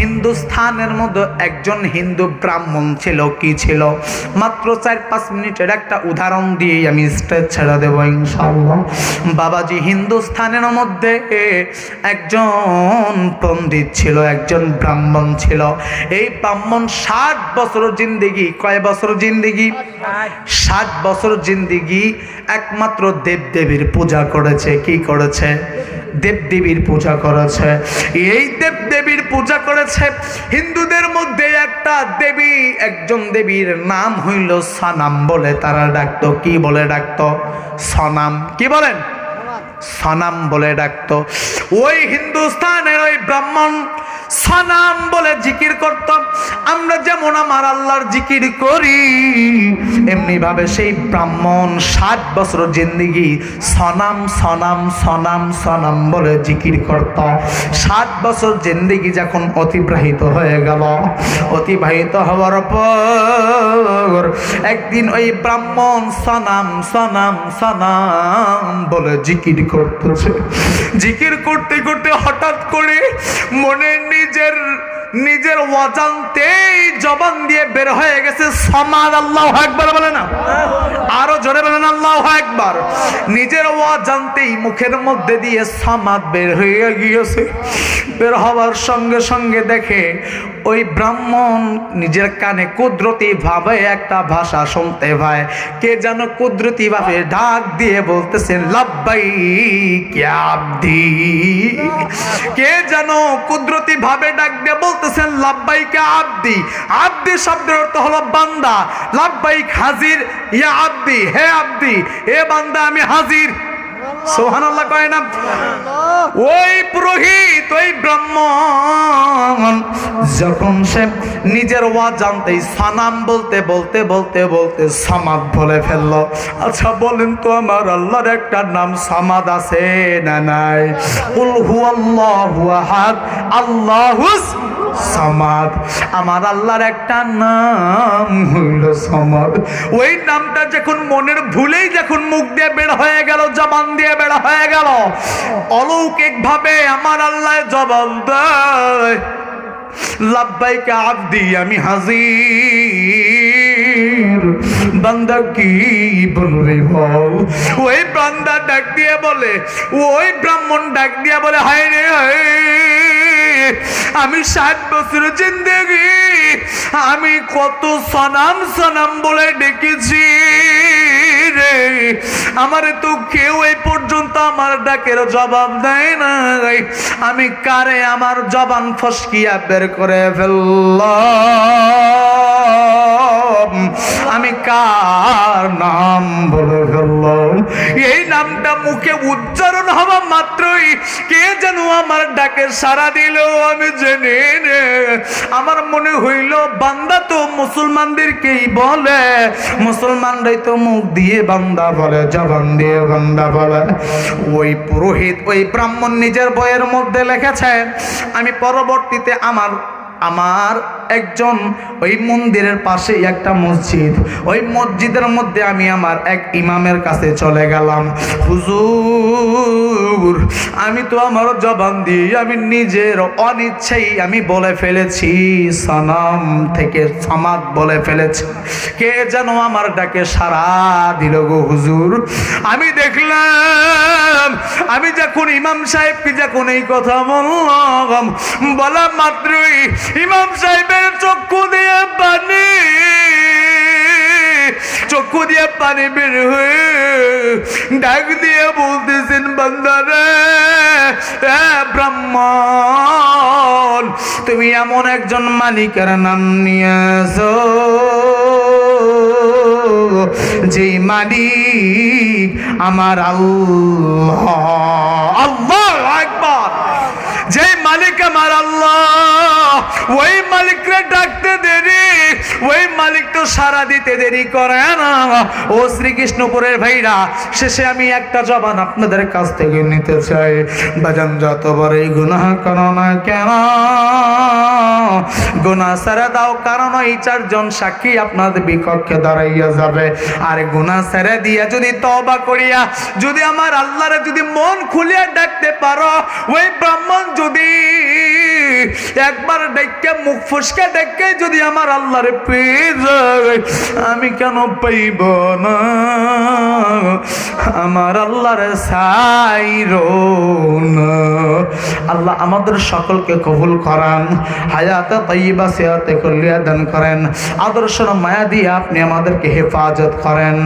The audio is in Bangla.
হিন্দুস্থানের মধ্যে একজন হিন্দু ব্রাহ্মণ ছিল, কি ছিল? মাত্র চার পাঁচ মিনিটের একটা উদাহরণ দিয়ে আমি স্টেজ ছেড়ে দেবো ইনশাল্লাহ বাবাজি, হিন্দুস্থানের মধ্যে একজন পণ্ডিত ছিল, একজন ব্রাহ্মণ ছিল। এই ব্রাহ্মণ ষাট বছর জিন্দিগি, কয় বছর জিন্দিগি? ষাট বছর জিন্দিগি, একমাত্র দেবদেবীর পূজা করেছে, কি করেছে? দেবদেবীর পূজা করেছে। এই দেবদেবীর পূজা করেছে হিন্দুদের মধ্যে একটা দেবী একজন দেবীর নাম হইল সনাম বলে তারা ডাকতো। কি বলে ডাকতো? সনাম। কি বলেন? সনাম। বলে ডাকতো। ওই হিন্দুস্তানের ওই ব্রাহ্মণ সনাম বলে জিকির করতাম। আমরা যেমন আমার আল্লাহর জিকির করি, এমনি ভাবে সেই ব্রাহ্মণ ষাট বছর জিন্দিগি সনাম সনাম সনাম সনাম বলে জিকির করত ষাট বছর জিন্দিগি যখন অতিবাহিত হয়ে গেল, অতিবাহিত হওয়ার পর একদিন ওই ব্রাহ্মণ সনাম সনাম সনাম বলে জিকির করতেছে। জিকির করতে করতে হঠাৎ করে মনে নিজের নিজের অজান্তেই জবান দিয়ে বের হয়ে গেছে। সমাজ আল্লাহ একবার বলে না। আরও জোরে বলেন, আল্লাহ একবার নিজের অজান্তেই মুখের মধ্যে দিয়ে সমাদ বের হয়ে গিয়েছে। বের হওয়ার সঙ্গে সঙ্গে দেখে ওই ব্রাহ্মণ নিজের কানে কুদরতি ভাবে একটা ভাষা শুনতে পায়। কে যেন কুদরতি ভাবে ডাক দিয়ে বলতেছেন ক্যাবদি কে যেন কুদরতি ভাবে ডাক দিয়ে বলতেছেন লাব্বাই কে আব্দি। আব্দি শব্দের অর্থ হলো বান্দা। লাব্বাইক হাজির ইয়া আব্দি। হে আব্দি এ বান্দা আমি হাজির। সোহান আল্লাহ কয় না? ওই পুরোহিত ওই ব্রাহ্মণ যখন সে নিজের ওয়া জানতেই সানাম বলতে বলতে বলতে বলতে সামাদ বলে ফেলল। আচ্ছা বলেন তো আমার আল্লাহর একটা নাম সামাদ আছে না নাই? কুল হুয়াল্লাহু আহাদ আল্লাহুস সামাদ। আমার আল্লাহর একটা নাম হইল সামাদ। ওই নামটা যখন মনের ভুলেই যখন মুখ দিয়ে বের হয়ে গেল, জবান দিয়ে বের হয়ে গেল অলৌকিক ভাবে আমার আল্লাহ জবাব দেয়, লাব্বাইকা আব্দি, আমি হাজির। বান্দা কি বলবে বল? ওই বান্দা ডাক দিয়ে বলে, ওই ব্রাহ্মণ ডাক দিয়ে বলে, হায় রে, হায় আমি ষাট বছর জিন্দগি। আমি কত সনাম সনাম বলে ডেকেছি রে। আমার তো কেউ এই পর্যন্ত আমার ডাকের জবাব দেয় না আমি কারে আমার জবান ফসকিয়া বের করে ফেললাম? আমি কার নাম বলে ফেললাম? এই নামটা মুখে উচ্চারণ হওয়া যেন আমার ডাকে সারা দিল, আমি জেনে রে আমার মনে হইল, বান্দা তো মুসলমানদেরকেই বলে। মুসলমানরাই তো মুখ দিয়ে বান্দা বলে, জবান দিয়ে বান্দা বলে। ওই পুরোহিত, ওই ব্রাহ্মণ নিজের বইয়ের মধ্যে লিখেছে, আমি পরবর্তীতে আমার আমার একজন ওই মন্দিরের পাশে একটা মসজিদ। ওই মসজিদের মধ্যে আমি আমার এক ইমামের কাছে চলে গেলাম। হুজুর, আমি তো আমার জবান দিয়ে আমি নিজের অনিচ্ছেই আমি বলে ফেলেছি সানাম থেকে সমাদ বলে ফেলেছি। কে যেন আমার ডাকে সারা দিল গো হুজুর। আমি দেখলাম, আমি যখন ইমাম সাহেবকে যখন এই কথা বললাম, বলা মাত্রই ইমাম সাহেবের চক্ষু দিয়ে পানি, চক্ষু দিয়ে পানি বের হয়ে ডাক দিয়ে বলতেছেন, বান্দারে ব্রাহ্মণ, তুমি এমন একজন মালিকের নাম নিয়েছো যে মালিক আমার আল্লাহ আল্লাহ একবার যে মালিক আমার আল্লাহ ওই মালিকরে ডাকতে দেরি, ওই মালিক তো সারা দিতে দেরি করে না। ও শ্রীকৃষ্ণপুরের ভাইরা, শেষে আমি একটা জবান আপনাদের কাছ থেকে নিতে চাই। বাজান যতবার এই গুনাহ করো না কেন? গুনাহ ছেড়ে দাও, কারণ ওই চারজন সাক্ষী আপনাদের বিপক্ষে দাঁড়াইয়া যাবে। আর গুনাহ ছেড়ে দিয়া যদি তবা করিয়া, যদি আমার আল্লাহরে যদি মন খুলিয়া ডাকতে পারো, ওই ব্রাহ্মণ যদি একবার ডেকে মুখ ফুসকে ডেকে যদি আমার আল্লাহর পেয়ে আমি কেন পাইব না? আমার আল্লাহর সাইর আল্লাহ আমাদের সকলকে কবুল করান, হায়াতে তৈবা সেয়াতে কল্যাণ দান করেন, আদর্শ মায়া দিয়ে আপনি আমাদেরকে হেফাজত করেন।